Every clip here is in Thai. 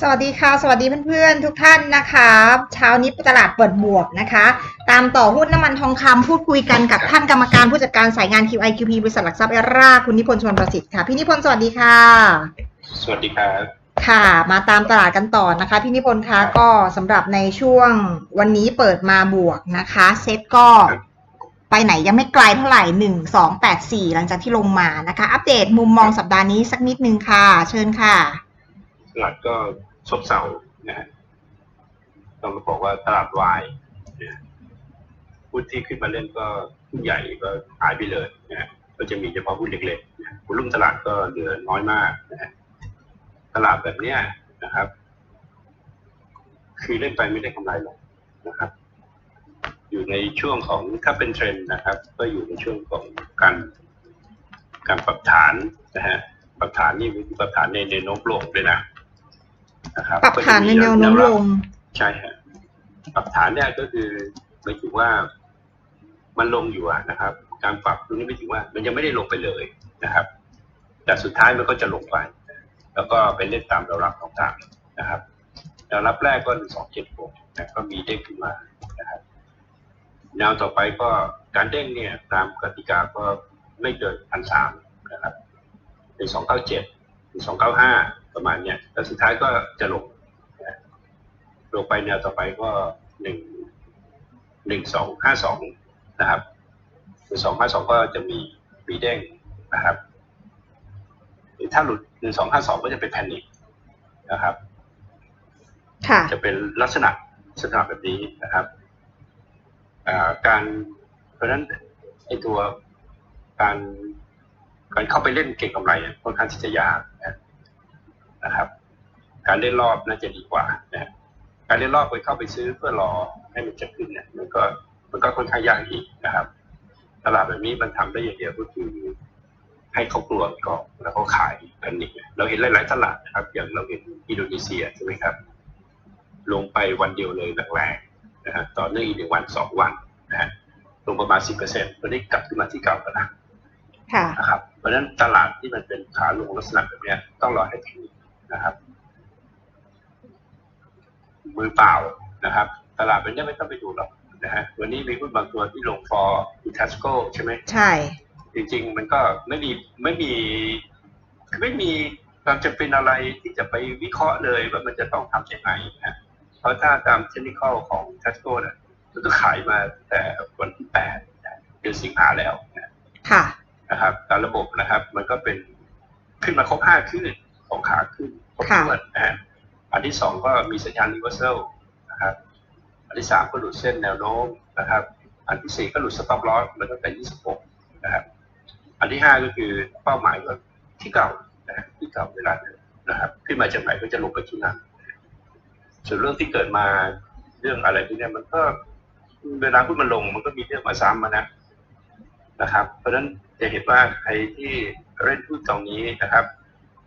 สวัสดีค่ะ สวัสดีเพื่อนๆ ทุกท่านนะคะเช้านี้ตลาดเปิดบวกนะคะ ตามต่อหุ้นน้ำมันทองคำพูดคุยกันกับท่านกรรมการผู้จัดการสายงาน QIQP บริษัทหลักทรัพย์เอร่าคุณนิพนธ์ชวนประสิทธิ์ค่ะ พี่นิพนธ์สวัสดีค่ะ สวัสดีครับ ค่ะ มาตามตลาดกันต่อนะคะ พี่นิพนธ์คะก็สำหรับในช่วงวันนี้เปิดมาบวกนะคะเซ็ตก็ไปไหนยังไม่ไกลเท่าไหร่หนึ่งสองแปดสี่หลังจากที่ลงมานะคะ อัปเดตมุมมองสัปดาห์นี้สักนิดนึงค่ะ เชิญค่ะตลาดก็ ซบเซานะฮะต้องบอกว่าตลาดวายนะหุ้นที่ขึ้นมาเล่นก็หุ้นใหญ่ก็หายไปเลยนะฮะก็จะมีเฉพาะหุ้นเล็กๆนะหุ้นรุ่มตลาดก็เหลือน้อยมากนะฮะตลาดแบบเนี้ยนะครับ คือเล่นไปไม่ได้กำไรหรอกนะครับ อยู่ในช่วงของถ้าเป็นเทรนด์นะครับ ก็อยู่ในช่วงของการการปรับฐานนะฮะปรับฐานนี่มีปรับฐานในในโน้มลงด้วยนะ นะครับปรับฐานในแนวโน้มลงใช่ฮะปรับฐานเนี่ยก็คือหมายถึงว่ามันลงอยู่อะนะครับ การปรับตรงนี้ไม่ถึงว่า มันยังไม่ได้ลงไปเลยนะครับ แต่สุดท้ายมันก็จะลงไป แล้วก็ไปเล่นตามแนวรับต่างๆนะครับแนวรับแรกก็หนึ่งสองเจ็ดหกนะก็มีเด้งขึ้นมานะครับแนวต่อไปก็การเด้งเนี่ยตามกติกาก็ไม่เกินพันสามนะครับหนึ่งสองเก้าเจ็ดหนึ่งสองเก้าห้า ประมาณเนี้ยแต่สุดท้ายก็จะลงนะลงไปแนวต่อไปก็หนึ่งหนึ่งสองห้าสองนะครับหนึ่งสองห้าสองก็จะมีมีเด้งนะครับถ้าหลุดหนึ่งสองห้าสองก็จะเป็นแพนิคนะครับค่ะจะเป็นลักษณะลักษณะแบบนี้นะครับอ่าการเพราะฉะนั้นไอตัวการการเข้าไปเล่นเก็งกำไรเนี่ยค่อนข้างที่จะยากนะ นะครับ การเล่นรอบน่าจะดีกว่านะการเล่นรอบไปเข้าไปซื้อเพื่อรอให้มันจะขึ้นเนี่ยมันก็มันก็ค่อนข้างยากอีกนะครับ ตลาดแบบนี้มันทำได้อย่างเดียวก็คือ ให้เขากลัวก่อนแล้วเขาขายแพนิคเราเห็นหลาย ๆ ตลาดนะครับ อย่างเราเห็นอินโดนีเซียใช่ไหมครับ ลงไปวันเดียวเลยแรงๆนะฮะต่อเนื่องอีกหนึ่งวันสองวันนะฮะลงประมาณสิบเปอร์เซ็นต์ตอนนี้กลับขึ้นมาที่เก่าแล้วนะค่ะนะครับ เพราะฉะนั้นตลาดที่มันเป็นขาลงลักษณะแบบเนี้ยต้องรอให้ถึง นะครับ มือเปล่านะครับ ตลาดแบบเนี้ยไม่ต้องไปดูหรอกนะฮะวันนี้มีหุ้นบางตัวที่ลงฟอร์อิทัสโกใช่ไหมใช่ จริง ๆ มันก็ไม่มีไม่มีไม่มีความจำเป็นอะไรที่จะไปวิเคราะห์เลยว่ามันจะต้องทำยังไงนะเพราะถ้าตามเทคนิคของ t ทสโก้เนี่ยมันก็ขายมาแต่วันที่แปดเดือนสิงหาแล้วนะค่ะนะครับตามระบบนะครับ มันก็เป็นขึ้นมาครบห้าขึ้น ของขาขึ้นครบค่ะถ้วนนะฮะอันที่สองก็มีสัญญาณ reversal นะครับ อันที่สามก็หลุดเส้นแนวโน้มนะครับ อันที่สี่ก็หลุด stop loss มันตั้งแต่ยี่สิบหกนะครับ อันที่ห้าก็คือเป้าหมายก็ที่เก่านะฮะที่เก่าเวลาเดิมนะครับขึ้นมาจากไหนก็จะลงไปที่นั่นส่วนเรื่องที่เกิดมาเรื่องอะไรพวกเนี้ยมันก็เวลาหุ้นมันลงมันก็มีเรื่องมาซ้ำมานะนะครับ เพราะฉะนั้นจะเห็นว่าใครที่เล่นหุ้นตรงนี้นะครับ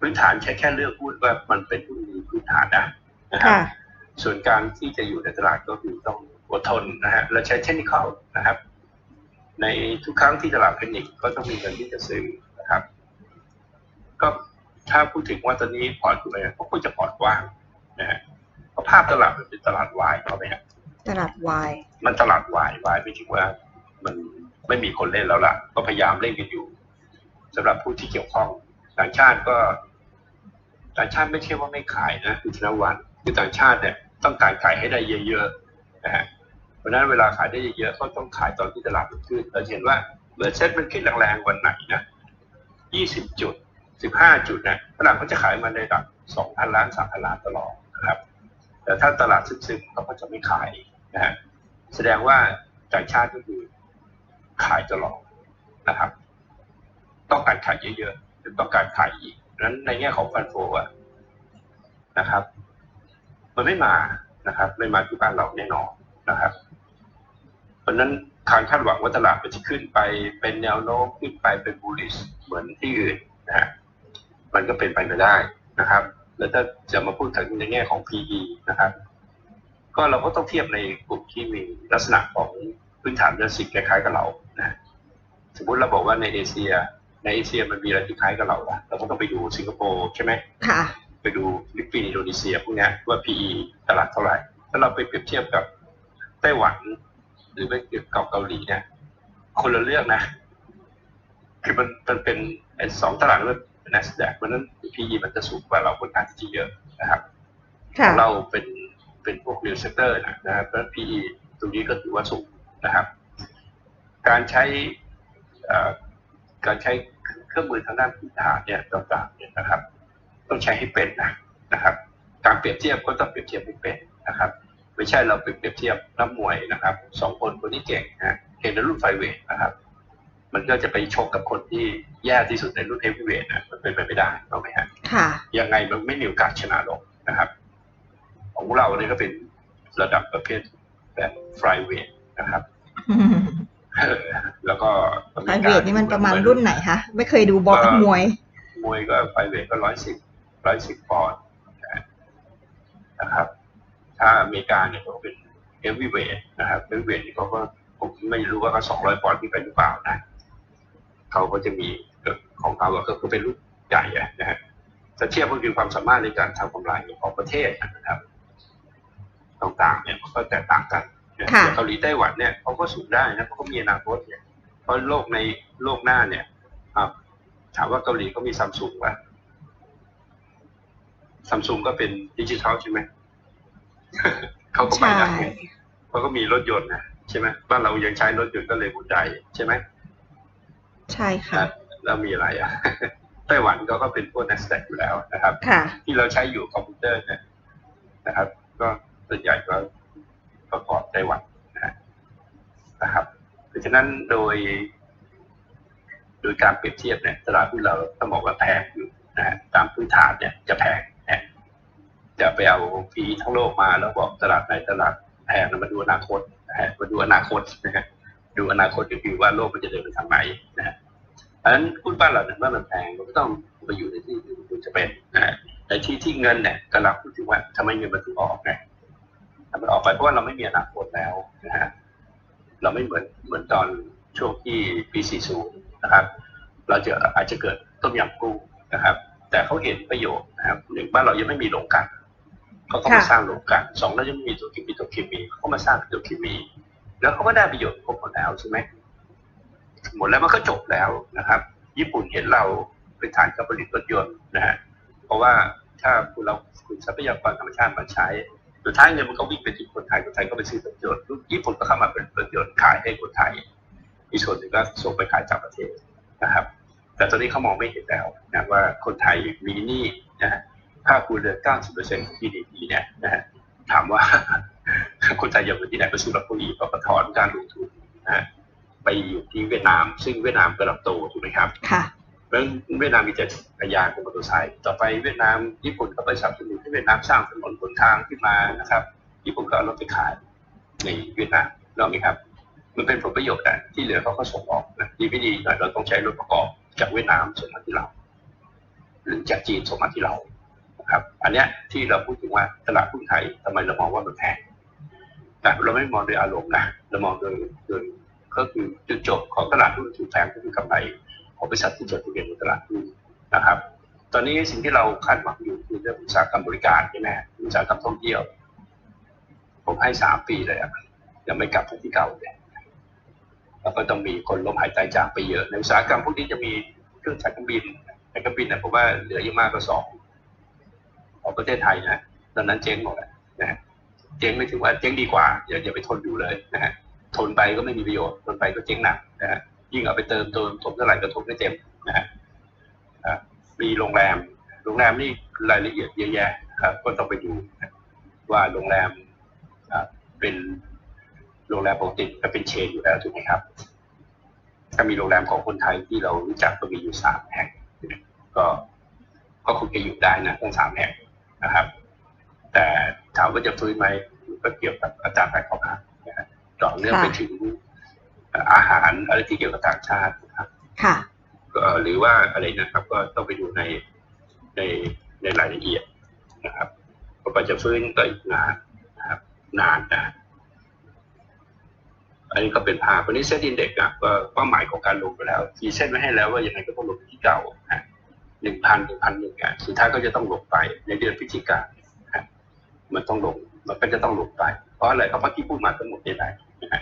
พื้นฐานแค่แค่เลือกหุ้นว่ามันเป็นหุ้นมีพื้นฐานนะนะครับค่ะส่วนการที่จะอยู่ในตลาดก็คือต้องอดทนนะฮะและใช้เทคนิคนะครับ ในทุกครั้งที่ตลาดเทคนิคก็ต้องมีเงินที่จะซื้อนะครับ ก็ถ้าพูดถึงว่าตอนนี้พอร์ตคุณอะไรก็ควรจะพอร์ตกว้างนะฮะเพราะภาพตลาดมันเป็นตลาดวายเข้าไปฮะตลาดวายมันตลาดวายวายไม่ถึงว่ามันไม่มีคนเล่นแล้วล่ะ ก็พยายามเล่นกันอยู่สำหรับผู้ที่เกี่ยวข้องต่างชาติก็ ต่างชาติไม่ใช่ว่าไม่ขายนะคุณธนวัฒน์คือต่างชาติเนี่ยต้องการขายให้ได้เยอะๆนะฮะเพราะนั้นเวลาขายได้เยอะๆเขาต้องขายตอนที่ตลาดมันขึ้นเราเห็นว่าเมื่อเซ็ตมันขึ้นแรงๆวันไหนนะ20 จุด 15 จุดนะฝรั่งเขาจะขายมาในระดับ2,000 ล้าน 3,000 ล้านตลอดนะครับ แต่ถ้าตลาดซึมๆเขาก็จะไม่ขายนะฮะแสดงว่าต่างชาติก็คือขายตลอดนะครับ ต้องการขายเยอะๆต้องการขายอีก นั้นในแง่ของฟันโฟอะนะครับ มันไม่มานะครับ ไม่มาที่บ้านเราแน่นอนนะครับ เพราะนั้นการคาดหวังว่าตลาดมันจะขึ้นไปเป็นแนวโน้มขึ้นไปเป็นบูลลิชเหมือนที่อื่นนะฮะมันก็เป็นไปไม่ได้นะครับ แล้วถ้าจะมาพูดถึงในแง่ของ PE นะครับ ก็เราก็ต้องเทียบในกลุ่มที่มีลักษณะของพื้นฐานเบสิกคล้ายๆกับเรานะสมมุติเราบอกว่าในเอเชีย ในเอเชียมันมีอะไรที่คล้ายกับเราอะเราก็ต้องไปดูสิงคโปร์ใช่ไหมค่ะ ไปดูฟิลิปปินส์อินโดนีเซียพวกเนี้ยว่า PE ตลาดเท่าไหร่ถ้าเราไปเปรียบเทียบกับไต้หวัน หรือไปเทียบกับเกาหลีเนี่ยคนละเรื่องนะคือมันมันเป็นไอ้สองตลาดมันเป็น NASDAQ เพราะฉะนั้น PE มันจะสูงกว่าเราค่อนข้างที่จะเยอะนะครับค่ะเราเป็นเป็นพวก new sector นะนะครับแล้ว PE ตรงนี้ก็ถือว่าสูงนะครับ การใช้เอ่อการใช้ เครื่องมือทางด้านพื้นฐานเนี่ยต่างๆเนี่ยนะครับ ต้องใช้ให้เป็นนะนะครับ การเปรียบเทียบก็ต้องเปรียบเทียบให้เป็นนะครับ ไม่ใช่เราไปเปรียบเทียบนักมวยนะครับสองคนคนที่เก่งนะเก่งในรุ่นไฟเวทนะครับ มันก็จะไปชกกับคนที่แย่ที่สุดในรุ่นเฮฟวีเวทนะมันเป็นไปไม่ได้ถูกไหมฮะค่ะยังไงมันไม่มีโอกาสชนะหรอกนะครับ ของเราเนี่ยก็เป็นระดับประเภทแบบฟลายเวทนะครับเออ แล้วก็ไพรเวทนี่มันประมาณรุ่นไหนคะไม่เคยดูบอลมวย มวยก็ไฟเวทก็ร้อยสิบร้อยสิบปอนด์นะครับ ถ้าอเมริกาเนี่ยเขาเป็นเฮฟวีเวทนะครับเฮฟวีเวทนี่เขาก็ผมไม่รู้ว่าเขาสองร้อยปอนด์ที่ไปหรือเปล่านะเขาก็จะมีของเขาก็คือเป็นรุ่นใหญ่อะนะฮะจะเทียบก็คือความสามารถในการทำกำไรของประเทศนะครับ ต่างๆเนี่ยมันก็แตกต่างกันนะค่ะ อย่างเกาหลีไต้หวันเนี่ยเขาก็สูงได้นะเขาก็มีอนาคตเนี่ยเพราะโลกในโลกหน้าเนี่ยอะถามว่าเกาหลีเขามีซัมซุงป่ะซัมซุงก็เป็นดิจิทัลใช่ไหมเขาก็ไปใช่ได้เขาก็มีรถยนต์นะใช่ไหมบ้านเรายังใช้รถยนต์ก็เลยหัวใจใช่ไหมใช่ค่ะแล้วมีอะไรอะไต้หวันเขาก็เป็นพวก n a s d a q อยู่แล้วนะครับค่ะที่เราใช้อยู่คอมพิวเตอร์เนี่ยนะครับ ก็ส่วนใหญ่ก็ ประกอบไต้หวันนะครับเพราะฉะนั้นโดย โดยการเปรียบเทียบเนี่ยตลาดหุ้นเราต้องบอกว่าแพงอยู่นะฮะตามพื้นฐานเนี่ยจะแพงนะจะไปเอาพีทั้งโลกมาแล้วบอกตลาดไหนตลาดแพงมาดูอนาคตนะฮะมาดูอนาคตนะฮะดูอนาคตก็คือว่าโลกมันจะเดินไปทางไหนนะฮะเพราะฉะนั้นหุ้นบ้านเราเนี่ยเมื่อมันแพงมันก็ต้องไปอยู่ในที่ที่มันจะเป็นนะฮะแต่ที่ที่เงินเนี่ยกำลังพูดถึงว่าทำไมเงินมันถึงออกไง ทำไมออกไปเพราะว่าเราไม่มีอนาคตแล้วนะฮะเราไม่เหมือนเหมือนตอนช่วงที่ปี 40 นะครับ เราจะอาจจะเกิดต้มยำกุ้งนะครับ แต่เขาเห็นประโยชน์นะครับหนึ่งบ้านเรายังไม่มีโรงกลั่นเขาก็มาค่ะสร้างโรงกลั่นสองเรายังไม่มีตัวเคมีตัวเคมีเขาก็มาสร้างตัวเคมี แล้วเขาก็ได้ประโยชน์ครบหมดแล้วใช่ไหมหมดแล้วมันก็จบแล้วนะครับ ญี่ปุ่นเห็นเราเป็นฐานการผลิตรถยนต์นะฮะเพราะว่าถ้าคุณเราคุณทรัพยากรธรรมชาติมาใช้ สุดท้ายเงินมันก็วิ่งไปที่คนไทย คนไทยก็ไปซื้อรถยนต์ญี่ปุ่นก็เข้ามาเป็นรถยนต์ขายให้คนไทย อีกส่วนหนึ่งก็ส่งไปขายต่างประเทศนะครับ แต่ตอนนี้เขามองไม่เห็นแล้วนะว่าคนไทยมีหนี้นะฮะภาคคูณเดือน90%ของ GDP เนี่ยนะฮะถามว่าคนไทยจะไปที่ไหนไปสู้รับผู้อีกก็ถอนการลงทุนนะไปอยู่ที่เวียดนาม ซึ่งเวียดนามกำลังโตถูกไหมครับค่ะ ราะฉะนั้นเวียดนามมีแต่จักรยานกับมอเตอร์ไซค์ต่อไปเวียดนามญี่ปุ่นก็ไปสนับสนุนให้เวียดนามสร้างถนนบนทางขึ้นมานะครับญี่ปุ่นก็เอารถไปขายในเวียดนามนกออกไหมครับ มันเป็นผลประโยชน์อะที่เหลือเขาก็ส่งออกนะดีไม่ดีหน่อยเราต้องใช้รถประกอบจากเวียดนามส่งมาที่เรา หรือจากจีนส่งมาที่เราครับ อันเนี้ยที่เราพูดถึงว่าตลาดหุ้นไทยทำไมเรามองว่ามันแพงแต่เราไม่มองโดยอารมณ์นะเรามองโดยโดยก็คือจุดจบของตลาดหุ้นถูกแพงก็คือกำไร ของบริษัทที่จดทะเบียนในตลาดหุ้นนะครับ ตอนนี้สิ่งที่เราคาดหวังอยู่คือเรื่องอุตสาหกรรมบริการใช่ไหมอุตสาหกรรมท่องเที่ยว ผมให้สามปีเลยอะยังไม่กลับที่เก่าเลยแล้วก็ต้องมีคนล้มหายใจจากไปเยอะในอุตสาหกรรมพวกนี้จะมีเครื่องจักรเครื่องบินสายการบินเนี่ยผมว่าเหลือเยอะมากก็สองของประเทศไทยนะตอนนั้นเจ๊งหมดนะฮะเจ๊งไม่ถึงว่าเจ๊งดีกว่าอย่าอย่าไปทนอยู่เลยนะฮะทนไปก็ไม่มีประโยชน์ทนไปก็เจ๊งหนักนะฮะ ยิ่งเอาไปเติมเติมทมเท่าไหร่ก็ทมไม่เต็มนะฮะมีโรงแรม โรงแรมนี่รายละเอียดเยอะแยะครับ ก็ต้องไปดูว่าโรงแรมเป็นโรงแรมปกติก็เป็นเชนอยู่แล้วถูกไหมครับ ถ้ามีโรงแรมของคนไทยที่เรารู้จักก็มีอยู่สามแห่งก็ก็คงจะอยู่ได้นะทั้งสามแห่งนะครับ แต่ถามว่าจะฟื้นไหมก็เกี่ยวกับอาจารย์ไปขาพักนะฮะต่อเนื่องไปถึง อาหารอะไรที่เกี่ยวกับต่างชาตินะครับค่ะก็หรือว่าอะไรนะครับ ก็ต้องไปดูในในในรายละเอียดนะครับก็ไปจะฟื้นก็อีกนานนะครับ นานนะอันนี้ก็เป็นภาพวันนี้เซตอินเด็กซ์อะก็เป้าหมายของการลงไปแล้วขีดเส้นไว้ให้แล้วว่ายังไงก็ต้องลงที่เก่านะหนึ่งพันหนึ่งพันหนึ่งอะสุดท้ายก็จะต้องลงไปในเดือนพฤศจิกานะฮะมันต้องลง มันก็จะต้องลงไป เพราะอะไรเพราะเมื่อกี้พูดมาทั้งหมดนี่แหละนะฮะค่ะ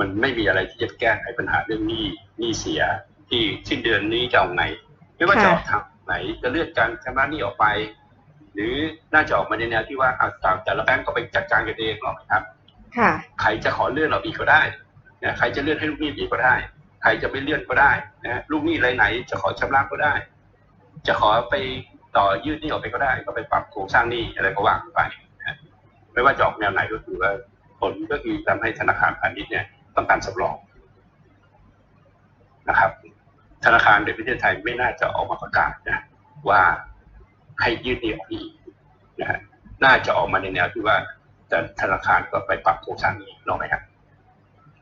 มันไม่มีอะไรที่จะแก้ไขปัญหาเรื่องหนี้หนี้เสีย ที่สิ้นเดือนนี้จะเอาไง ไม่ว่าจะออกทางไหนจะเลื่อนการชำระหนี้ออกไป หรือน่าจะออกมาในแนวที่ว่าอะต่างแต่ละแบงก์ก็ไปจัดการกันเองหรอกครับค่ะใครจะขอเลื่อนออกอีกก็ได้นะใครจะเลื่อนให้ลูกหนี้อีกก็ได้ ใครจะไม่เลื่อนก็ได้นะลูกหนี้รายไหน จะขอชำระก็ได้ จะขอไปต่อยืดหนี้ออกไปก็ได้ ก็ไปปรับโครงสร้างหนี้อะไรก็ว่ากันไปนะไม่ว่าจะออกแนวไหนก็คือว่า ผลก็คือทำให้ธนาคารพาณิชย์เนี่ยต้องการสำรองนะครับ ธนาคารในประเทศไทยไม่น่าจะออกมาประกาศนะว่าให้ยืดหนี้ออกอีกนะฮะน่าจะออกมาในแนวที่ว่าแต่ธนาคารก็ไปปรับโครงสร้างหนี้ลองไหมครับ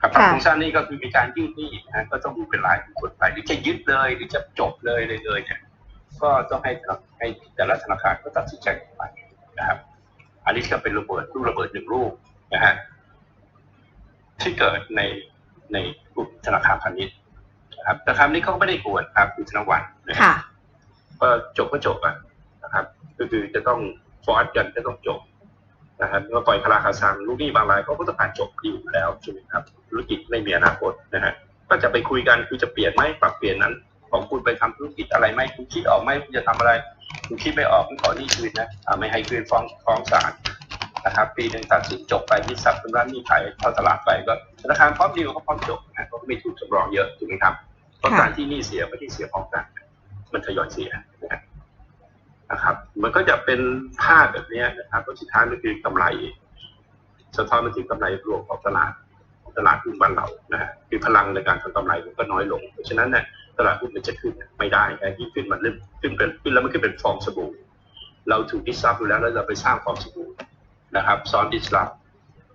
ครับปรับค่ะโครงสร้างหนี้ก็คือมีการยืดหนี้นะฮะก็ต้องดูเป็นรายบุคคลไปหรือจะยึดเลยหรือจะจบเลยเลยเลยเนี่ยก็ต้องให้ธนาให้แต่ละธนาคารก็ตัดสินใจกันไปนะครับ อันนี้ก็เป็นระเบิดลูกระเบิดหนึ่งลูก นะฮะที่เกิดในในกลุ่มธนาคารพาณิชย์นะครับธนาคารพาณิชย์เขาก็ไม่ได้กวนครับคุณธนวัฒน์นะฮะค่ะก็จบก็จบอะนะครับ ก็คือจะต้องฟอร์สกันจะต้องจบนะครับเมื่อปล่อยคาราคาซังลูกหนี้บางรายเขาก็ต้องการจบดีลอยู่แล้วใช่ไหมครับธุรกิจไม่มีอนาคตนะฮะก็จะไปคุยกันคือจะเปลี่ยนไหมปรับเปลี่ยนนั้น ของคุณไปทำธุรกิจอะไรไหมคุณคิดออกไหมคุณจะทำอะไร คุณคิดไม่ออกคุณขอหนี้คืนนะอ่าไม่ให้คืนฟ้องฟ้องศาล นะครับปีหนึ่งตัดสินจบไปที่ทรัพย์ชำระหนี้ขายเข้าตลาดไปก็ธนาคารพร้อมดีลเขาพร้อมจบนะเขาก็ไม่ถูกสำรองเยอะถูกไหมครับเพราะค่ะการที่หนี้เสียไม่ได้เสียพร้อมกัน มันทยอยเสียนะฮะนะครับ มันก็จะเป็นภาพแบบเนี้ยนะครับแล้วสุดท้ายมันคือกำไรสะท้อนมาถึงกำไรรวมของตลาดของตลาดหุ้นบ้านเรานะฮะคือพลังในการทำกำไรมันก็น้อยลง เพราะฉะนั้นเนี่ยตลาดหุ้นมันจะขึ้นไม่ได้นะที่ขึ้นมันเริ่มขึ้นเป็นขึ้นแล้วมันขึ้นเป็นฟองสบู่ เราถูกดิสรับอยู่แล้วแล้วเราไปสร้างฟองสบู่ นะครับ ซ้อนดิสรับ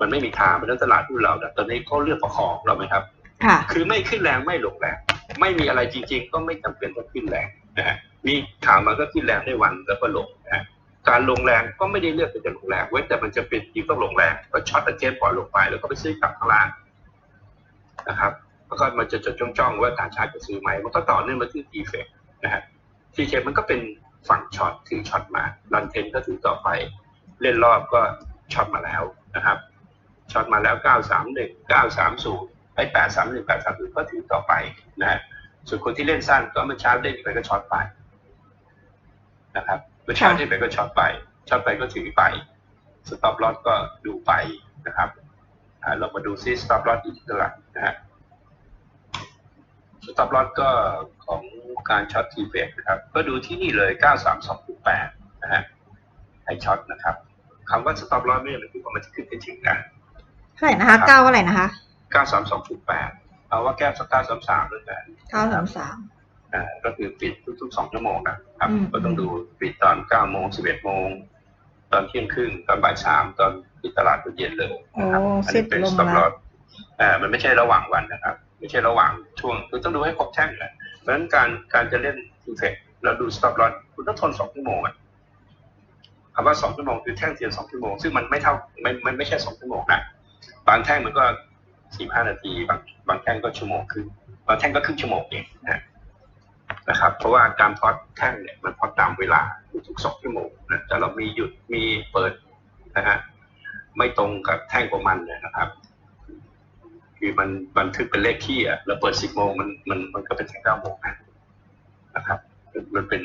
มันไม่มีทางเพราะฉะนั้นตลาดหุ้นเราเนี่ยตอนนี้เขาเลือกประคองเราไหมครับค่ะคือไม่ขึ้นแรงไม่ลงแรงไม่มีอะไรจริง ๆ ก็ไม่จำเป็นต้องขึ้นแรงนะฮะมีข่าวมาก็ขึ้นแรงได้วันแล้วก็ลงนะฮะการลงแรงก็ไม่ได้เลือกที่จะลงแรงเว้นแต่มันจะเป็นที่ต้องลงแรงก็ช็อตตะเกียบปล่อยลงไป แล้วก็ไปซื้อกลับข้างล่างนะครับแล้วก็มันจะจดจ้องๆว่าต่างชาติจะซื้อไหมมันก็ต่อเนื่องมาที่ทีเฟกนะฮะทีเฟกมันก็เป็นฝั่งช็อตถือช็อตมาดันเทนก็ถือต่อไป เล่นรอบก็ช็อตมาแล้วนะครับช็อตมาแล้ว 931 930ไอ้แปดสามหนึ่งแปดสามหนึ่งก็ถือต่อไปนะฮะส่วนคนที่เล่นสั้นก็เมื่อเช้าเล่นไปก็ช็อตไปนะครับเมื่อเช้าเล่นไปก็ช็อตไปช็อตไปก็ถือไปสต็อปลอสก็ดูไปนะครับเรามาดูซิสต็อปลอสอีกเท่าไหร่นะฮะสต็อปลอสก็ของการช็อตทีเฟกนะครับ ก็ดูที่นี่เลยเก้าสามสองแปดนะฮะไอช็อตนะครับ คำว่าสต็อปลอสไม่ได้หมายถึงว่ามันจะขึ้นไปถึงกันเท่าไหร่นะคะเก้าอะไรนะคะเก้าสามสองแปดเอาว่าแก้วสักเก้าสามสามเลยนะเก้าสามสามอ่าก็คือปิดทุกๆสองชั่วโมงนะครับอืมก็ต้องดูปิดตอนเก้าโมงสิบเอ็ดโมงตอนเที่ยงครึ่งตอนบ่ายสามตอนที่ตลาดตอนเย็นเลยโอ้นะครับอันเซ็ตนี้เป็นลงสต็อปแล้ลวอสอ่ามันไม่ใช่ระหว่างวันนะครับ ไม่ใช่ระหว่างช่วงคือต้องดูให้ครบแท่งเลยเพราะฉะนั้นการการจะเล่นอินเฟกแล้วดูสต็อปลอสคุณต้องทนสองชั่วโมงอะ คำว่าสองชั่วโมงคือแท่งเทียนสองชั่วโมงซึ่งมันไม่เท่ามันมันไม่ใช่สองชั่วโมงนะบางแท่งมันก็สี่ห้านาทีบางบางแท่งก็ชั่วโมงครึ่งบางแท่งก็ครึ่งชั่วโมงเองนะนะครับ เพราะว่าการพอดแท่งเนี่ยมันพอดตามเวลาทุกสองชั่วโมงนะแต่เรามีหยุดมีเปิดนะฮะไม่ตรงกับแท่งของมันเนี่ยนะครับคือมันบันทึกเป็นเลขขี้อะแล้วเปิดสิบโมงมันมันมันก็เป็นแท่งเก้าโมงนะนะครับ มันเป็น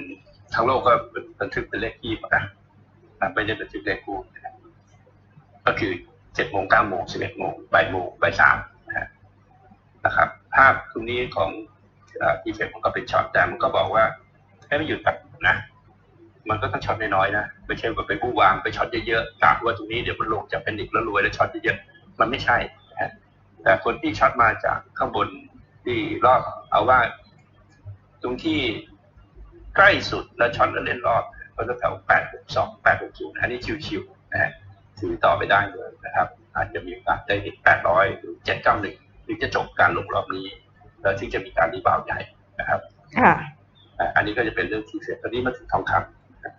ทั้งโลกก็บันทึกเป็นเลขขี้หมดนะ นะไม่ได้บันทึกเลขคู่นะครับก็คือเจ็ดโมงเก้าโมงสิบเอ็ดโมงบ่ายโมงบ่ายสามนะครับ ภาพตรงนี้ของอีเฟกมันก็เป็นช็อตแต่มันก็บอกว่าให้ไม่หยุดแบบนะ มันก็ต้องช็อตน้อยๆนะไม่ใช่ว่าไปบู้วางไปช็อตเยอะๆกะว่าตรงนี้เดี๋ยวมันลงจะเป็นอีกแล้วรวยแล้วช็อตเยอะๆมันไม่ใช่แต่คนที่ช็อตมาจากข้างบนที่รอบเอาว่า ตรงที่ใกล้สุดแล้วช็อตแล้วเล่นรอบ ก็จะแถวแปดหกสองแปดหกศูนย์อันนี้ชิวๆนะฮะถือต่อไปได้เลยนะครับ อาจจะมีโอกาสได้แปดร้อยหรือเจ็ดเก้าหนึ่งถึงจะจบการลงรอบนี้ แล้วที่จะมีการรีบาวด์ใหญ่นะครับค่ะอ่าอันนี้ก็จะเป็นเรื่องที่เสร็จตอนนี้มาถึงทองคำนะครับ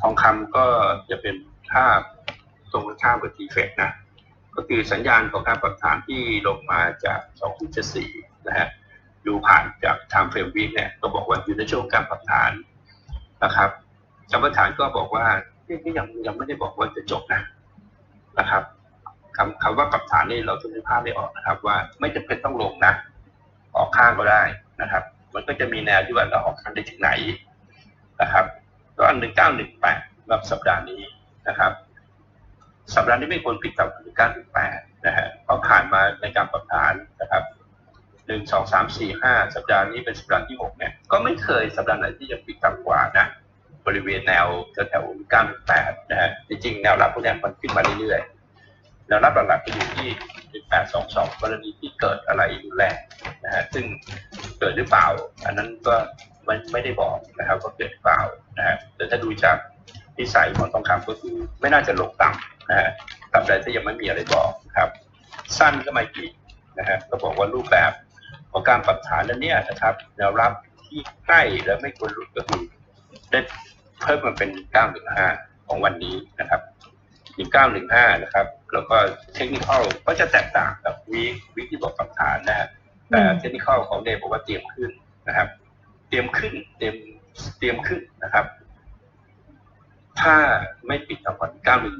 ทองคำก็จะเป็นภาพตรงกันข้ามกับทีเฟกนะ ก็คือสัญญาณของการปรับฐานที่ลงมาจาก 2.74 นะฮะ ดูผ่านจาก time frame week เนี่ย ก็บอกว่าอยู่ในช่วงการปรับฐาน นะครับการปรับฐานก็บอกว่านี่ยังยังไม่ได้บอกว่าจะจบนะนะครับคำคำว่าปรับฐานนี่เราจะนึกภาพไม่ออกนะครับ ว่าไม่จำเป็นต้องลงนะ ออกข้างก็ได้นะครับ มันก็จะมีแนวที่ว่าเราออกข้างได้ถึงไหนนะครับก็อันหนึ่งเก้าหนึ่งแปดรับสัปดาห์นี้นะครับ สัปดาห์นี้ไม่ควรปิดกว่าหนึ่งเก้าหนึ่งแปดนะฮะเพราะผ่านมาในการปรับฐานนะครับ หนึ่งสองสามสี่ห้าสัปดาห์นี้เป็นสัปดาห์ที่หกเนี่ยก็ไม่เคยสัปดาห์ไหนที่จะปิดต่ำกว่านะบริเวณแนวแถวเก้าหนึ่งแปดนะฮะจริงๆแนวรับพวกนี้มันขึ้นมาเรื่อยๆแนวรับหลักๆก็อยู่ที่หนึ่งแปดสองสองกรณีที่เกิดอะไรรุนแรงนะฮะซึ่งเกิดหรือเปล่า อันนั้นก็ไม่ไม่ได้บอกนะครับว่าเกิดหรือเปล่านะฮะแต่ถ้าดูจากนิสัยของทองคำก็คือไม่น่าจะลงต่ำนะฮะตราบใดที่ยังไม่มีอะไรบอกครับ สั้นก็ไม่กี่นะฮะก็บอกว่ารูปแบบ ของการปรับฐานนั้นเนี่ยนะครับแนวรับที่ใกล้และไม่ควรหลุดก็คือได้เพิ่มมาเป็น 915 ของวันนี้นะครับ 1915 นะครับ แล้วก็เทคนิคอลก็จะแตกต่างกับวีควีคที่บอกปรับฐานนะฮะแต่เทคนิคอลของเดย์บอกว่าเตรียมขึ้นนะครับ เตรียมขึ้นเตรียมเตรียมขึ้นนะครับ ถ้าไม่ปิดต่ำกว่า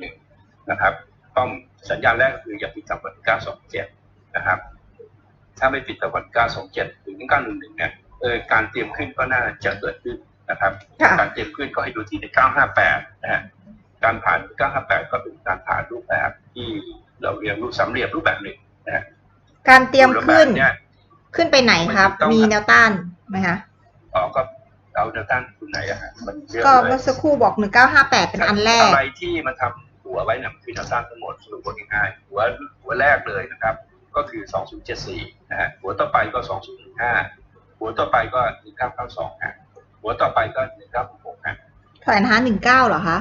911 นะครับ ต้องสัญญาณแรกก็คืออย่าปิดต่ำกว่า927 นะครับ ถ้าไม่ปิดต่ำกว่า927ถึง911 เนี่ยเออการเตรียมขึ้นก็น่าจะเกิดขึ้นนะครับค่ะการเตรียมขึ้นก็ให้ดูที่ใน958 นะฮะ การผ่าน 958 ก็เป็นการผ่านรูปแบบที่เราเรียนรูปสามเหลี่ยมรูปแบบหนึ่งนะฮะการเตรียมขึ้นรูปแบบเนี่ยขึ้นไปไหนครับไม่ต้องมีแนวต้านไหมคะอ๋อก็เอาแนวต้านคุณไหนอะฮะมันเยอะก็เลเมื่อยสักครู่บอกหนึ่งเก้าห้าแปดเป็นอันแรก อะไรที่มันทำหัวไว้เนี่ยคือแนวต้านทั้งหมดสรุปง่ายๆหัวหัวแรกเลยนะครับ ก็คือ 2074 นะฮะ หัวต่อไปก็ 2015 หัวต่อไปก็ 1992ฮะหัวต่อไปก็ 1966ฮะเท่าไหร่นะคะหนึ่งเก้าเหรอคะ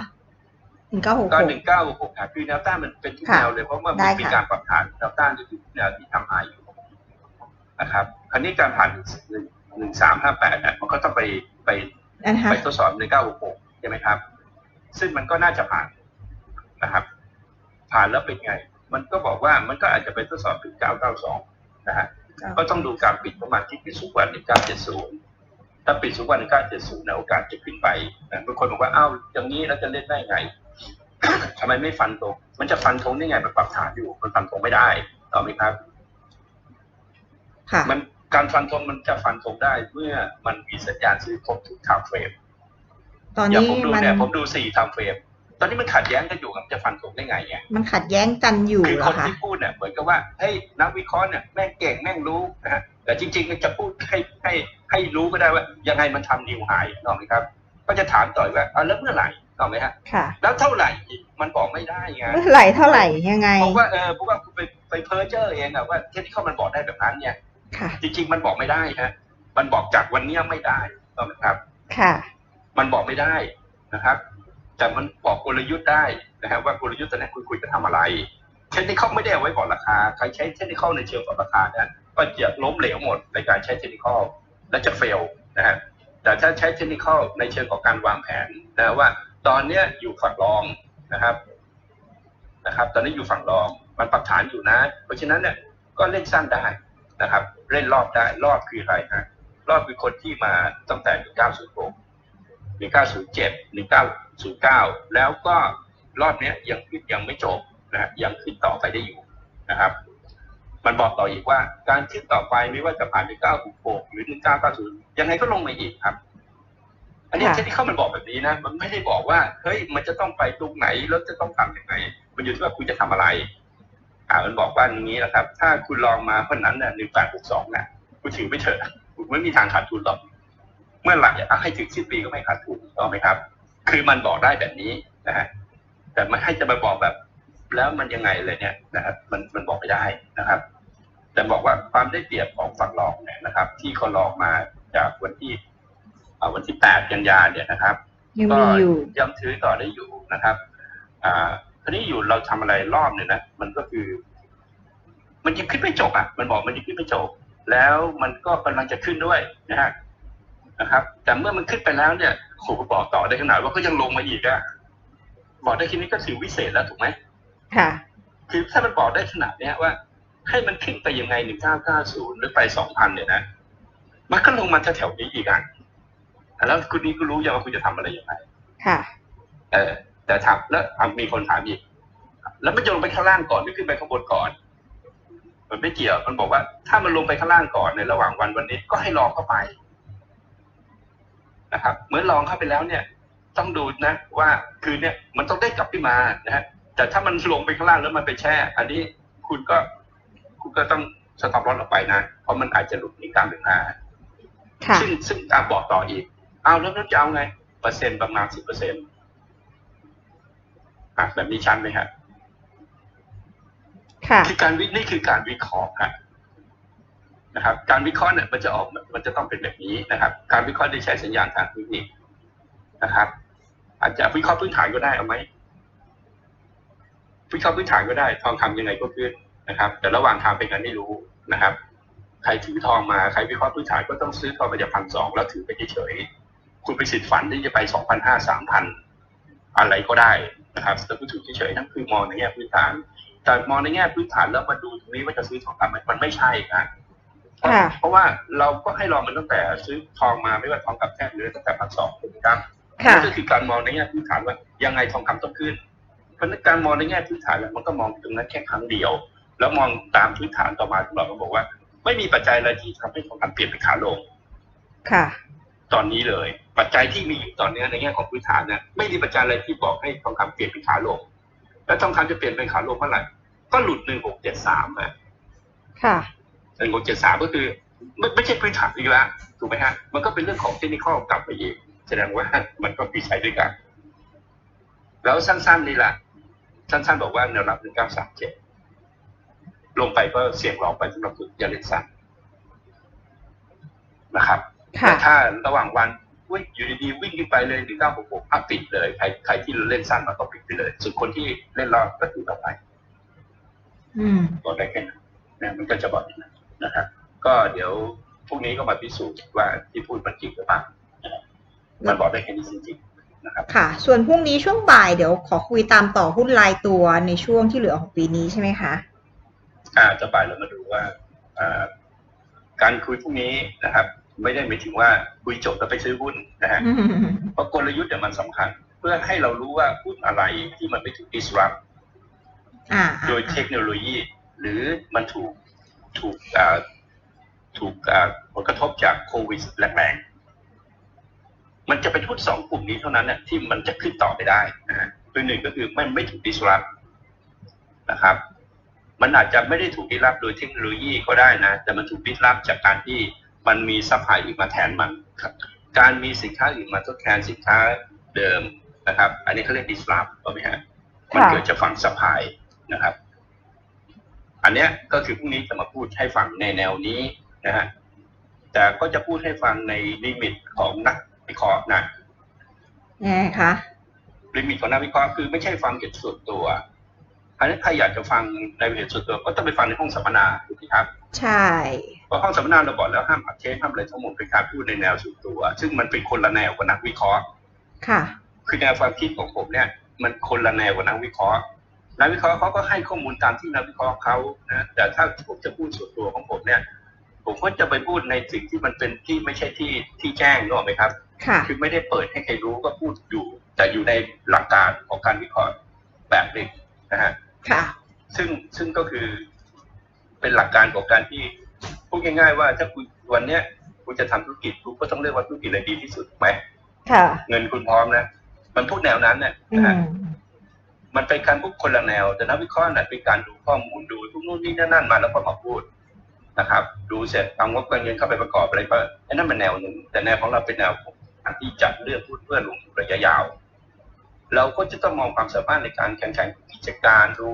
หนึ่งเก้าหกก็หก1966ฮะคือแนวต้านมันเป็นทุกค่ะแนวเลย เพราะว่าได้มันมีค่ะการปรับฐานแนวต้านก็คือแนวที่ทำหายอยู่นะครับ คราวนี้การผ่าน1358เนี่ยมันก็ต้องไปไปนะคะไปทดสอบใน966 ใช่ไหมครับ ซึ่งมันก็น่าจะผ่านนะครับ ผ่านแล้วเป็นไง มันก็บอกว่ามันก็อาจจะไปทดสอบถึง 992 นะฮะ ก็ต้องดูการปิดประมาณที่ปิดสูงกว่า 1970 ถ้าปิดสูงกว่า 1970นะโอกาสจะขึ้นไปนะบางคนบอกว่าอ้าวอย่างนี้เราจะเล่นได้ไงทำไมไม่ฟันธงมันจะฟันธงได้ไงมันปรับฐานอยู่ มันฟันธงไม่ได้ต่อไหมครับ ค่ะ มันการฟันธงมันจะฟันธงได้เมื่อมันมีสัญญาณซื้อครบทุก time frame ตอนอย่างนี้ผมดูมันเนี่ยผมดูสี่ไทม์เฟรม ตอนนี้มันขัดแย้งกันอยู่มันจะฟันธงได้ไงเนี่ยมันขัดแย้งกันอยู่คือเหรคอนคะที่พูดเนี่ยเหมือนกับว่าเฮ้ยนักวิเคราะห์เนี่ยแม่งเก่งแม่งรู้นะฮะแต่จริงๆมันจะพูดให้ให้ให้รู้ก็ได้ว่า ยังไงมันทำนิวไฮถูกไหมครับ ก็จะถามต่อยว่าเอาแล้วเมื่อไหร่ถูกไหมฮะค่ะ แล้วเท่าไหร่อีกมันบอกไม่ได้ไงเมื่อไหร่เท่าไหร่ยังไงเพราะว่าเออเพราะว่าคุณไปไปเพ้อเจ้อเองอะว่าเทคนิคมันบอกได้แบบนั้นเนี่ยค่ะ จริง ๆ มันบอกไม่ได้ฮะมันบอกจากวันเนี้ยไม่ได้ถูกไหมครับ ค่ะ มันบอกไม่ได้นะครับ แต่มันบอกกลยุทธ์ได้นะครับว่ากลยุทธ์ตอนนี้คุณคุยจะทำอะไรเทคนิคไม่ได้เอาไว้บอกราคา ใครใช้เทคนิคในเชิงบอกราคาเนี่ยก็จะล้มเหลวหมดในการใช้เทคนิคและจะเฟลนะฮะแต่ถ้าใช้เทคนิคในเชิงของการวางแผนนะว่า ตอนเนี้ยอยู่ฝั่งรองนะครับนะครับ ตอนนี้อยู่ฝั่งรองมันปรับฐานอยู่นะ เพราะฉะนั้นเนี่ยก็เล่นสั้นได้นะครับ เล่นรอบได้รอบคืออะไรฮะรอบคือคนที่มาตั้งแต่1906 1907 1909 แล้วก็รอบเนี้ยยังขึ้นยังไม่จบนะฮะยังขึ้นต่อไปได้อยู่นะครับ มันบอกต่ออีกว่าการขึ้นต่อไปไม่ว่าจะผ่าน1966หรือ1990 ยังไงก็ลงมาอีกครับ อันนี้ค่ะที่เขามันบอกแบบนี้นะ มันไม่ได้บอกว่าเฮ้ยมันจะต้องไปตรงไหนแล้วจะต้องทำยังไง มันอยู่ที่ว่าคุณจะทำอะไรอ่ามันบอกว่าอย่างนี้นะครับ ถ้าคุณลองมาเพราะนั้นเนี่ย1862นะคุณถือไม่เถอะคุณไม่มีทางขาดทุนหรอก เมื่อไหร่อะให้ถึงสิ้นปีก็ไม่ขาดทุนถูกไหมครับ คือมันบอกได้แบบนี้นะฮะแต่ไม่ให้จะมาบอกแบบ แล้วมันยังไงเลยเนี่ยนะครับ มันมันบอกไม่ได้นะครับ แต่บอกว่าความได้เปรียบของฝั่งรองเนี่ยนะครับ ที่เขาลองมาจากวันที่อ่าวันที่ 8 กันยาเนี่ยนะครับยังก็มีอยู่ยังถือต่อได้อยู่นะครับ อ่าทีนี้อยู่เราทำอะไรรอบเนี่ยนะมันก็คือ มันยังขึ้นไม่จบอะ มันบอกมันยังขึ้นไม่จบ แล้วมันก็กำลังจะขึ้นด้วยนะฮะ นะครับ แต่เมื่อมันขึ้นไปแล้วเนี่ยโหบอกต่อได้ขนาดว่าก็ยังลงมาอีกอะบอกได้แค่นี้ก็ถือวิเศษแล้วถูกไหมค่ะ คือถ้ามันบอกได้ขนาดเนี้ยว่า ให้มันขึ้นไปยังไง1990หรือไป2000เนี่ยนะมันก็ลงมาแถวๆนี้อีกอะแล้วคุณนี้ก็รู้ยังว่าคุณจะทำอะไรยังไงค่ะ เออ แต่ถามแล้วอะมีคนถามอีก แล้วมันจะลงไปข้างล่างก่อนหรือขึ้นไปข้างบนก่อน มันไม่เกี่ยว มันบอกว่า ถ้ามันลงไปข้างล่างก่อนในระหว่างวันวันนี้ก็ให้ลองเข้าไป นะครับเมื่อลองเข้าไปแล้วเนี่ยต้องดูนะว่าคืนเนี่ยมันต้องได้กลับขึ้นมานะฮะแต่ถ้ามันลงไปข้างล่างแล้วมันไปแช่ อันนี้คุณก็คุณก็ต้องสต็อปรถออกไปนะ เพราะมันอาจจะหลุดหนีการเป็นหาค่ะซึ่งซึ่งอะบอกต่ออีก เอาแล้วแล้วจะเอาไง เปอร์เซ็นต์ประมาณสิบเปอร์เซ็นต์อะแบบนี้ชันไหมฮะค่ะคือการวินี่คือการวิเคราะห์ครับ นะครับ การวิเคราะห์เนี่ยมันจะออกมันจะต้องเป็นแบบนี้นะครับ การวิเคราะห์โดยใช้สัญญาณทางเทคนิคนะครับ อาจจะวิเคราะห์พื้นฐานก็ได้เอาไหมวิเคราะห์พื้นฐานก็ได้ทองคำยังไงก็ขึ้นนะครับ แต่ระหว่างทางเป็นกันไม่รู้นะครับ ใครถือทองมาใครวิเคราะห์พื้นฐานก็ต้องซื้อทองไปจากพันสองแล้วถือไปเฉยๆคุณไปสิทธิ์ฝันที่จะไปสองพันห้าสามพันอะไรก็ได้นะครับแต่คุณถือเฉยๆนั่นคือมองในแง่พื้นฐานแต่มองในแง่พื้นฐานแล้วมาดูตรงนี้ว่าจะซื้อทองคำมันไม่ใช่นะค่ะ เพราะว่าเราก็ให้ลองมันตั้งแต่ซื้อทองมาไม่ว่าทองกับแท่งหรือตั้งแต่พันสองถูกไหมครับค่ะนั่นก็คือการมองในแง่พื้นฐานว่ายังไงทองคำต้องขึ้น เพราะฉะนั้นการมองในแง่พื้นฐานแล้วมันก็มองตรงนั้นแค่ครั้งเดียว แล้วมองตามพื้นฐานต่อมาเราก็บอกว่า ไม่มีปัจจัยอะไรที่ทำให้ทองคำเปลี่ยนเป็นขาลง ค่ะ ตอนนี้เลย ปัจจัยที่มีอยู่ตอนนี้ในแง่ของพื้นฐานเนี่ยไม่มีปัจจัยอะไรที่บอกให้ทองคำเปลี่ยนเป็นขาลง แล้วทองคำจะเปลี่ยนเป็นขาลงเมื่อไหร่ก็หลุดหนึ่งหกเจ็ดสามอะค่ะ หนึ่งหกเจ็ดสามก็คือไม่ไม่ใช่พื้นฐานอีกแล้วถูกไหมฮะมันก็เป็นเรื่องของเทคนิคกลับไปอีกแสดงว่ามันก็มีใช้ด้วยกัน แล้วสั้นๆนี่แหละสั้นๆบอกว่าแนวรับหนึ่งเก้าสามเจ็ดลงไปก็เสี่ยงหลอกไปสำหรับอย่าเล่นสั้นนะครับค่ะแต่ถ้าระหว่างวันวิ่งอยู่ดีๆวิ่งขึ้นไปเลยหนึ่งเก้าหกหกพักปิดเลยใครใครที่เล่นสั้นมาก็ปิดไปเลย ส่วนคนที่เล่นรอบก็ถือต่อไปอืมบอกได้แค่นั้นนะมันก็จะบอกอย่างนั้น นะครับ ก็เดี๋ยวพรุ่งนี้ก็มาพิสูจน์ว่าที่พูดมันจริงหรือเปล่านะครับมันบอกได้แค่นี้จริงๆนะครับ ค่ะ ส่วนพรุ่งนี้ช่วงบ่ายเดี๋ยวขอคุยตามต่อหุ้นรายตัวในช่วงที่เหลือของปีนี้ใช่ไหมคะ อ่าจะไปเรามาดูว่าอ่าการคุยพรุ่งนี้นะครับ ไม่ได้หมายถึงว่าคุยจบแล้วไปซื้อหุ้นนะฮะอืมเพราะกลยุทธ์เนี่ยมันสำคัญ เพื่อให้เรารู้ว่าหุ้นอะไรที่มันไม่ถูก disrupt อ่าโดยเทคโนโลยี หรือมันถูก ถูกอ่าถูกอ่าผลกระทบจากโควิดแรงๆมันจะเป็นหุ้นสองกลุ่มนี้เท่านั้นเนี่ยที่มันจะขึ้นต่อไปได้นะฮะตัวหนึ่งก็คือมันไม่ถูก disrupt นะครับ มันอาจจะไม่ได้ถูก disrupt โดยเทคโนโลยีก็ได้นะ แต่มันถูก disrupt จากการที่มันมีซัพพลายอื่นมาแทนมันครับการมีสินค้าอื่นมาทดแทนสินค้าเดิมนะครับ อันนี้เขาเรียก disrupt ถูกไหมฮะมันเกิดจากฝั่งซัพพลายนะครับ อันเนี้ยก็คือพรุ่งนี้จะมาพูดให้ฟังในแนวนี้นะฮะแต่ก็จะพูดให้ฟังในลิมิตของนักวิเคราะห์นะยังไงคะลิมิตของนักวิเคราะห์คือไม่ใช่ฟังเหตุส่วนตัวอันนี้นใครอยากจะฟังในเหตุส่วนตัวก็ต้องไปฟังในห้องสัมมนาถูกไหมครับ ใช่เพราะห้องสัมมนาเราบอกแล้วห้ามอัดเทปห้ามอะไรทั้งหมดเป็นการพูดในแนวส่วนตัว ซึ่งมันเป็นคนละแนวกับนักวิเคราะห์ ค่ะ คือแนวความคิดของผมเนี่ย มันคนละแนวกับนักวิเคราะห์ นักวิเคราะห์เขาก็ให้ข้อมูลตามที่นักวิเคราะห์เขานะแต่ถ้าผมจะพูดส่วนตัวของผมเนี่ย ผมก็จะไปพูดในสิ่งที่มันเป็นที่ไม่ใช่ที่ที่แจ้งนึกออกไหมครับค่ะคือไม่ได้เปิดให้ใครรู้ก็พูดอยู่ แต่อยู่ในหลักการของการวิเคราะห์แบบหนึ่งนะฮะค่ะซึ่งซึ่งก็คือเป็นหลักการของการที่พูดง่าย ๆ ว่าถ้าคุณวันเนี้ยคุณจะทำธุรกิจคุณก็ต้องเลือกว่าธุรกิจอะไรดีที่สุดถูกไหมค่ะเงินคุณพร้อมนะมันพูดแนวนั้นเนี่ยอืนะฮะ มันเป็นการพูดคนละแนว แต่นักวิเคราะห์น่ะเป็นการดูข้อมูลดูทุกนู่นนี่นั่นมาแล้วก็มาพูดนะครับ ดูเสร็จเอางบการเงินเข้าไปประกอบอะไรก็ไอ้นั่นเป็นแนวหนึ่ง แต่แนวของเราเป็นแนวที่จัดเลือกหุ้นเพื่อลงทุนระยะยาว เราก็จะต้องมองความสามารถในการแข่งขันกิจการดู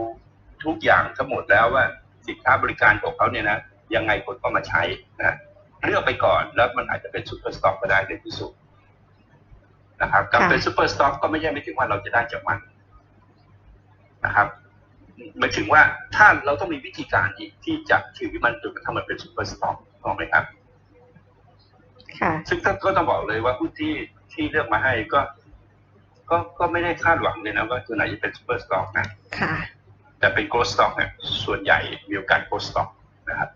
ทุกอย่างทั้งหมดแล้วว่าสินค้าบริการของเขาเนี่ยนะยังไงคนก็มาใช้นะเลือกไปก่อนแล้วมันอาจจะเป็นซูเปอร์สต็อกก็ได้ในที่สุดนะครับการเป็นซูเปอร์สต็อกก็ไม่ใช่ไม่ถึงว่าเราจะได้จากมัน นะครับหมายถึงว่าถ้าเราต้องมีวิธีการอีกที่จะถือมันจนกระทั่งมันเป็นซูเปอร์สต็อกถูกไหมครับค่ะซึ่งก็ต้องบอกเลยว่าผู้ที่ที่เลือกมาให้ก็ ก็ก็ไม่ได้คาดหวังเลยนะว่าตัวไหนจะเป็นซูเปอร์สต็อกนะค่ะแต่เป็นโกลด์สต็อกเนี่ยส่วนใหญ่มีโอกาสโกลด์สต็อกนะครับ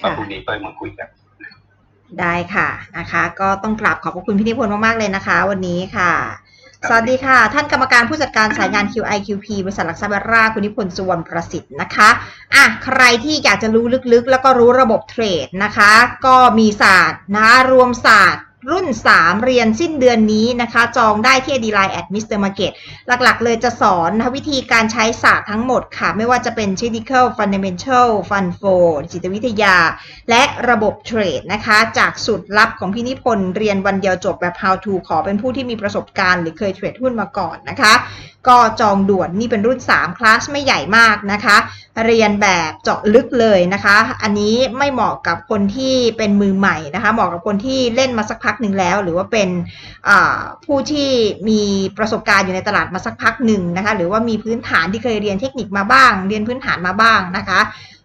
ค่ะมาพรุ่งนี้ก็มาคุยกันได้ค่ะนะคะ ก็ต้องกราบขอบพระคุณพี่นิพนธ์มากๆเลยนะคะ วันนี้ค่ะ สวัสดีค่ะ ท่านกรรมการผู้จัดการสายงาน QIQP บริษัทหลักทรัพย์เบราคุณนิพนธ์สุวรรณประสิทธิ์นะคะอะใครที่อยากจะรู้ลึกๆ แล้วก็รู้ระบบเทรดนะคะ ก็มีศาสตร์นะคะรวมศาสตร์ รุ่น 3 เรียนสิ้นเดือนนี้นะคะ จองได้ที่ d Line at Mr. Market หลักๆ เลยจะสอนนะวิธีการใช้ศาสตร์ทั้งหมดค่ะ ไม่ว่าจะเป็น Technical Fundamental Fund Flow จิตวิทยา และระบบเทรดนะคะ จากสูตรลับของพี่นิพนธ์เรียนวันเดียวจบแบบ How to ขอเป็นผู้ที่มีประสบการณ์หรือเคยเทรดหุ้นมาก่อนนะคะ ก็จองด่วนนี่เป็นรุ่น 3 คลาสไม่ใหญ่มากนะคะ เรียนแบบเจาะลึกเลยนะคะ อันนี้ไม่เหมาะกับคนที่เป็นมือใหม่นะคะ เหมาะกับคนที่เล่นมาสักพักหนึ่งแล้ว หรือว่าเป็นผู้ที่มีประสบการณ์อยู่ในตลาดมาสักพักหนึ่งนะคะหรือว่ามีพื้นฐานที่เคยเรียนเทคนิคมาบ้าง เรียนพื้นฐานมาบ้างนะคะ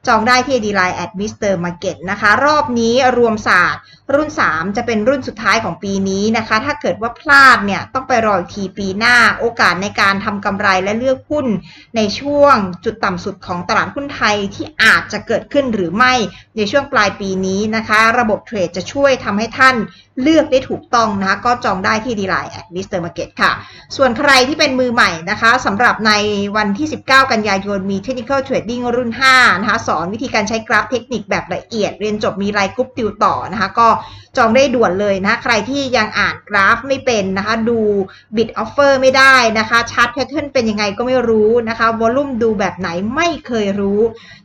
จองได้ที่ d Line at Mr. Market นะคะ รอบนี้รวมศาสตร์ รุ่น 3 จะเป็นรุ่นสุดท้ายของปีนี้นะคะ ถ้าเกิดว่าพลาดเนี่ย ต้องไปรออีกทีปีหน้า โอกาสในการทำกำไรและเลือกหุ้น ในช่วงจุดต่ำสุดของตลาดหุ้นไทยที่อาจจะเกิดขึ้นหรือไม่ในช่วงปลายปีนี้นะคะ ระบบเทรดจะช่วยทำให้ท่านเลือกได้ถูกต้องนะคะ ก็จองได้ที่ d Line at Mr. Market ค่ะ ส่วนใครที่เป็นมือใหม่นะคะสำหรับในวันที่ 19 กันยายนมี Technical Trading รุ่น5นะคะสอนวิธีการใช้กราฟเทคนิคแบบละเอียด เรียนจบมีรายกรุ๊ปติวต่อนะคะ ก็จองได้ด่วนเลยนะะใครที่ยังอ่านกราฟไม่เป็นนะคะ ดู Bid Offer ไม่ได้นะคะชาร์ตแพทเทิร์นเป็นยังไงก็ไม่รู้นะคะวอลุ่มดูแบบไหนไม่เคยรู้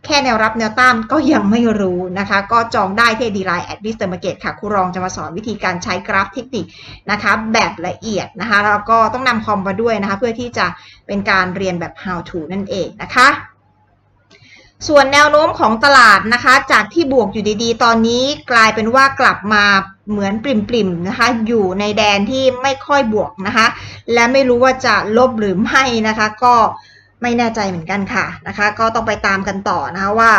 แค่แนวรับแนวต้านก็ยังไม่รู้นะคะ ก็จองได้ที่ d Line at Mr. Market ค่ะครูรองจะมาสอนวิธีการใช้กราฟเทคนิคนะคะแบบละเอียดนะคะแล้วก็ต้องนำคอมมาด้วยนะคะ เพื่อที่จะเป็นการเรียนแบบ how to นั่นเองนะคะ ส่วนแนวโน้มของตลาดนะคะ จากที่บวกอยู่ดีๆ ตอนนี้กลายเป็นว่ากลับมาเหมือนปริมๆนะคะ อยู่ในแดนที่ไม่ค่อยบวกนะคะ และไม่รู้ว่าจะลบหรือไม่นะคะ ก็ไม่แน่ใจเหมือนกันค่ะนะคะ ก็ต้องไปตามกันต่อนะคะว่า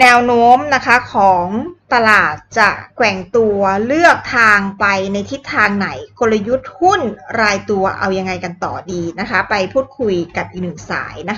แนวโน้มนะคะของตลาดจะแกว่งตัวเลือกทางไปในทิศทางไหนกลยุทธ์หุ้นรายตัวเอายังไงกันต่อดีนะคะ ไปพูดคุยกับอีกหนึ่งสายนะคะ